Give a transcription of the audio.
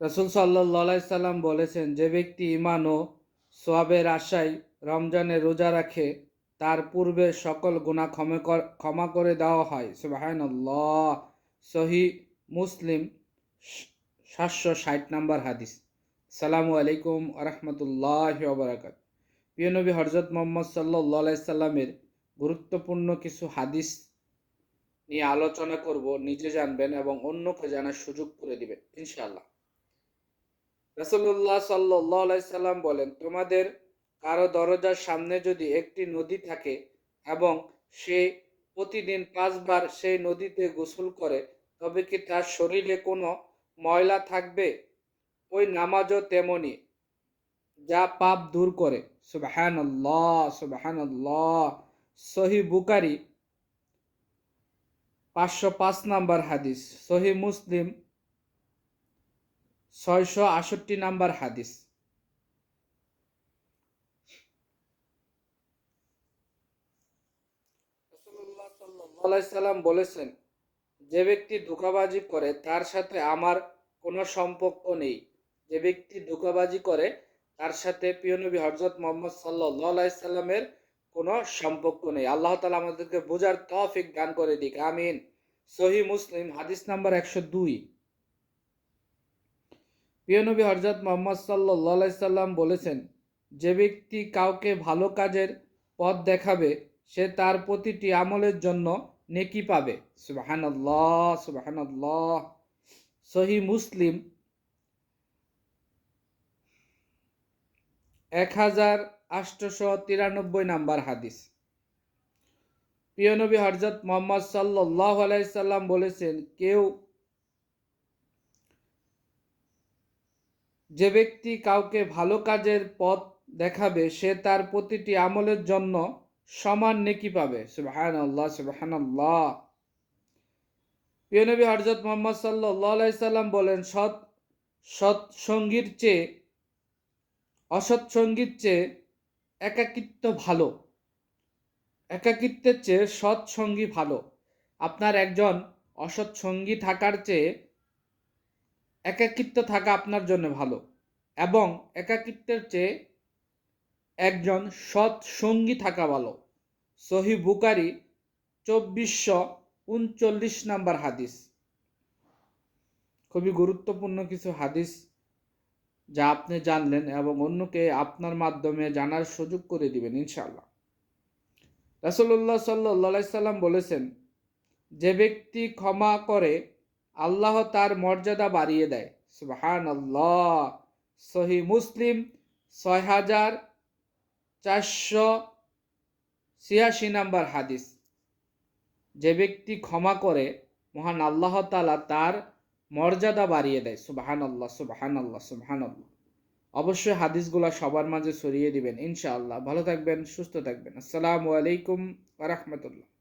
রসুল সাল্লাহ সাল্লাম বলেছেন, যে ব্যক্তি ইমান ও সোয়াবের আশায় রমজানে রোজা রাখে, তার পূর্বে সকল গুণা ক্ষমা কর দেওয়া হয়। সুবাহান সহি মুসলিম সাতশো ষাট নম্বর হাদিস। সালামু আলাইকুম আরহামতুল্লাহ ওবরাকাত। প্রিয় নবী হরজত মোহাম্মদ সাল্লাহ সাল্লামের গুরুত্বপূর্ণ কিছু হাদিস নিয়ে আলোচনা করব। নিজে জানবেন এবং অন্যকে জানার সুযোগ করে দিবেন, ইনশাআল্লাহ। রসুল্লাহ সাল্লাহ সাল্লাম বলেন, তোমাদের কারও দরজার সামনে যদি একটি নদী থাকে এবং সে প্রতিদিন পাঁচবার সেই নদীতে গোসল করে, তবে কি তার শরীরে কোনো ময়লা থাকবে? ওই নামাজও তেমনি যা পাপ দূর করে। সুবাহান সুবাহান সহি বুকারি পাঁচশো পাঁচ নাম্বার হাদিস। সহি মুসলিম ছয়শো আষট্টি নাম্বার হাদিস। সাল্লাম বলেছেন, যে ব্যক্তি ধোকাবাজি করে, তার সাথে আমার কোনো সম্পর্ক নেই। যে ব্যক্তি ধোকাবাজি করে, তার সাথে প্রিয়নবী হজরত মোহাম্মদ সাল্লাহ সাল্লামের কোনো সম্পর্ক নেই। আল্লাহ তালা আমাদেরকে বোঝার তফিক দান করে দিক। আমিন। সহি মুসলিম, হাদিস নাম্বার একশো দুই। প্রিয়নবী হরজত মোহাম্মদ সাল্লাহ সাল্লাম বলেছেন, যে ব্যক্তি কাউকে ভালো কাজের পথ দেখাবে, সে তার প্রতিটি আমলের জন্য নেকি পাবে। সুবাহান আল্লাহ সহি মুসলিম এক হাজার আষ্টশো তিরানব্বই নাম্বার হাদিস। প্রিয় নবী হরজত মোহাম্মদ সাল্লাহ আলাইসাল্লাম বলেছেন, কেউ যে ব্যক্তি কাউকে ভালো কাজের পথ দেখাবে, সে তার প্রতিটি আমলের জন্য সমান নেকি পাবে। সুবাহান আল্লাহ সুবাহান হরজত মোহাম্মদ সাল্লাহ সাল্লাম বলেন, সৎ সৎ সঙ্গীর চেয়ে, অসৎ সঙ্গীর চেয়ে একাকিত্ব ভালো। একাকিত্বের চেয়ে সৎ সঙ্গী ভালো। আপনার একজন অসৎ সঙ্গী থাকার চেয়ে একাকিত্ব থাকা আপনার জন্য ভালো এবং একাকিত্বের চেয়ে একজন সৎ সঙ্গী থাকা ভালো। সহি বুকারি চব্বিশশো উনচল্লিশ নাম্বার হাদিস। খুবই গুরুত্বপূর্ণ কিছু হাদিস যা আপনি জানলেন এবং অন্যকে আপনার মাধ্যমে জানার সুযোগ করে দিবেন ইনশাল্লাহ রাসুল্লাহ সাল্লা সাল্লাম বলেছেন, যে ব্যক্তি ক্ষমা করে আল্লাহ তার মর্যাদা বাড়িয়ে দেয়। সুবাহান আল্লাহ সহি মুসলিম ছয় হাজার চারশো ছিয়াশি নাম্বার হাদিস। যে ব্যক্তি ক্ষমা করে, মহান আল্লাহ তালা তার মর্যাদা বাড়িয়ে দেয়। সুবাহান আল্লাহ সুবাহান আল্লাহ সুবাহান আল্লাহ অবশ্যই হাদিসগুলা সবার মাঝে ছড়িয়ে দিবেন, ইনশাআল্লাহ। ভালো থাকবেন, সুস্থ থাকবেন। আসসালামু আলাইকুম রহমতুল্লাহ।